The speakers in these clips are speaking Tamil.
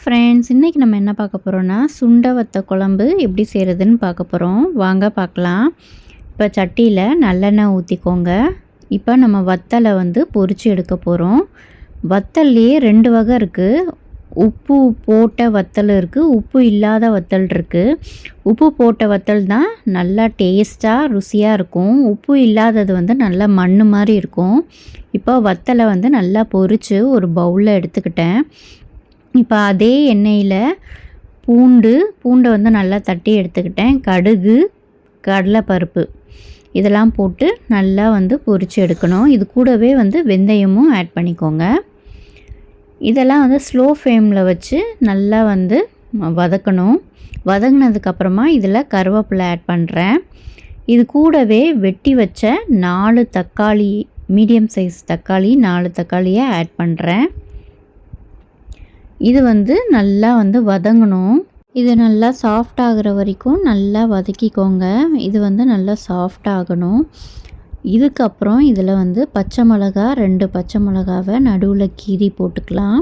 ஃப்ரெண்ட்ஸ் இன்றைக்கி நம்ம என்ன பார்க்க போகிறோன்னா சுண்டை வத்த குழம்பு எப்படி செய்கிறதுன்னு பார்க்க போகிறோம் வாங்க பார்க்கலாம். இப்போ சட்டியில் நல்லெண்ணெய் ஊற்றிக்கோங்க இப்போ நம்ம வத்தலை வந்து பொறிச்சு எடுக்க போகிறோம் வத்தல்லையே ரெண்டு வகை இருக்குது உப்பு போட்ட வத்தல் இருக்குது உப்பு இல்லாத வத்தல் இருக்குது உப்பு போட்ட வத்தல் தான் நல்லா டேஸ்ட்டாக ருசியாக இருக்கும். உப்பு இல்லாதது வந்து நல்லா மண் மாதிரி இருக்கும். இப்போ வத்தலை வந்து நல்லா பொரித்து ஒரு பவுலில் எடுத்துக்கிட்டேன். இப்போ அதே எண்ணெயில் பூண்டு பூண்டை வந்து நல்லா தட்டி எடுத்துக்கிட்டேன். கடுகு கடலைப்பருப்பு. இதெல்லாம் போட்டு நல்லா வந்து பொரித்து எடுக்கணும். இது கூடவே வந்து வெந்தயமும் ஆட் பண்ணிக்கோங்க. இதெல்லாம் வந்து ஸ்லோ ஃப்ளேமில் வச்சு நல்லா வந்து வதக்கணும். வதங்கினதுக்கப்புறமா இதில் கருவேப்பிலை ஆட் பண்ணுறேன் இது கூடவே வெட்டி வச்ச நாலு தக்காளி மீடியம் சைஸ் தக்காளி நாலு தக்காளியை ஆட் பண்ணுறேன் இது வந்து நல்லா வந்து வதங்கணும். இது நல்லா சாஃப்ட் ஆகிற வரைக்கும் நல்லா வதக்கிக்கோங்க. இது வந்து நல்லா சாஃப்ட் ஆகணும். இதுக்கப்புறம் இதில் வந்து பச்சை மிளகா ரெண்டு பச்சை மிளகாவை நடுவில் கீரி போட்டுக்கலாம்.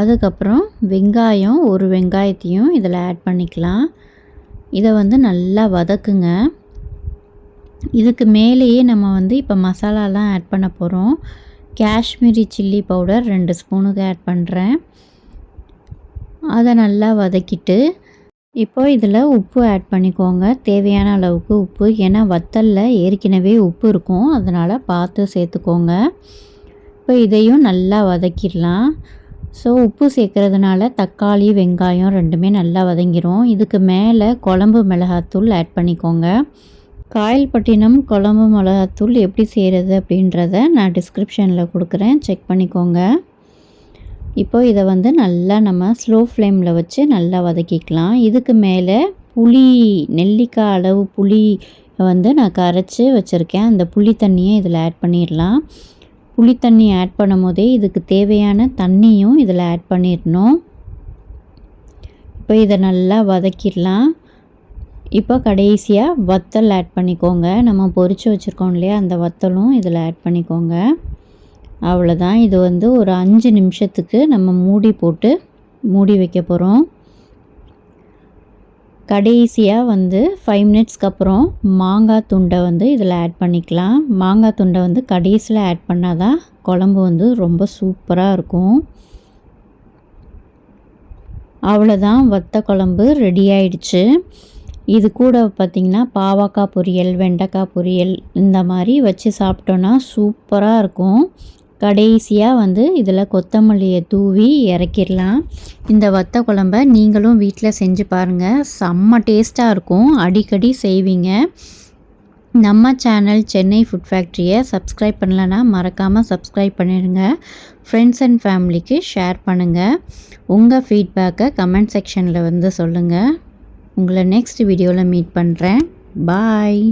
அதுக்கப்புறம் வெங்காயம் ஒரு வெங்காயத்தையும் இதில் ஆட் பண்ணிக்கலாம். இதை வந்து நல்லா வதக்குங்க. இதுக்கு மேலேயே நம்ம வந்து இப்போ மசாலாலாம் ஆட் பண்ண போகிறோம். காஷ்மீரி சில்லி பவுடர் ரெண்டு ஸ்பூனுக்கு ஆட் பண்ணுறேன். அதை நல்லா வதக்கிட்டு இப்போ இதில் உப்பு ஆட் பண்ணிக்கோங்க. தேவையான அளவுக்கு உப்பு. ஏன்னா வத்தலில் ஏற்கனவே உப்பு இருக்கும். அதனால் பார்த்து சேர்த்துக்கோங்க. இப்போ இதையும் நல்லா வதக்கிடலாம். ஸோ உப்பு சேர்க்குறதுனால தக்காளி வெங்காயம் ரெண்டுமே நல்லா வதங்கிரும். இதுக்கு மேலே குழம்பு மிளகாத்தூள் ஆட் பண்ணிக்கோங்க. காயல்பட்டினம் குழம்பு மிளகாத்தூள் எப்படி செய்கிறது அப்படின்றத நான் டிஸ்கிரிப்ஷனில் கொடுக்குறேன். செக் பண்ணிக்கோங்க. இப்போ இதை வந்து நல்லா நம்ம ஸ்லோ ஃப்ளேமில் வச்சு நல்லா வதக்கிக்கலாம். இதுக்கு மேலே புளி நெல்லிக்காய் அளவு புளி வந்து நான் கரைச்சி வச்சுருக்கேன். அந்த புளி தண்ணியை இதில் ஆட் பண்ணிடலாம். புளி தண்ணி ஆட் பண்ணும் போதே இதுக்கு தேவையான தண்ணியும் இதில் ஆட் பண்ணிடணும். இப்போ இதை நல்லா வதக்கிடலாம். இப்போ கடைசியாக வத்தல் ஆட் பண்ணிக்கோங்க. நம்ம பொறிச்சு வச்சுருக்கோம் இல்லையா அந்த வத்தலும் இதில் ஆட் பண்ணிக்கோங்க. அவ்வளோதான் இது வந்து ஒரு அஞ்சு நிமிஷத்துக்கு நம்ம மூடி போட்டு மூடி வைக்க போகிறோம் கடைசியாக வந்து ஃபைவ் மினிட்ஸ்க்கு அப்புறம் மாங்காய் துண்டை வந்து இதில் ஆட் பண்ணிக்கலாம். மாங்காய் துண்டை வந்து கடைசியில் ஆட் பண்ணால் தான் குழம்பு வந்து ரொம்ப சூப்பராக இருக்கும். அவ்வளோதான் வத்த குழம்பு ரெடி ஆயிடுச்சு. இது கூட பார்த்திங்கன்னா பாவக்காய் பொரியல் வெண்டைக்காய் பொரியல் இந்த மாதிரி வச்சு சாப்பிட்டோன்னா சூப்பராக இருக்கும். கடைசியாக வந்து இதில் கொத்தமல்லியை தூவி இறக்கிடலாம். இந்த வத்த குழம்ப நீங்களும் வீட்டில் செஞ்சு பாருங்கள் செம்ம டேஸ்ட்டாக இருக்கும். அடிக்கடி செய்வீங்க. நம்ம சேனல் சென்னை ஃபுட் ஃபேக்ட்ரியை சப்ஸ்கிரைப் பண்ணலன்னா மறக்காமல் சப்ஸ்கிரைப் பண்ணிடுங்க. ஃப்ரெண்ட்ஸ் அண்ட் ஃபேமிலிக்கு ஷேர் பண்ணுங்கள் உங்கள் ஃபீட்பேக்கை கமெண்ட் செக்ஷனில் வந்து சொல்லுங்கள் உங்களை நெக்ஸ்ட் வீடியோவில் மீட் பண்ணுறேன் பாய்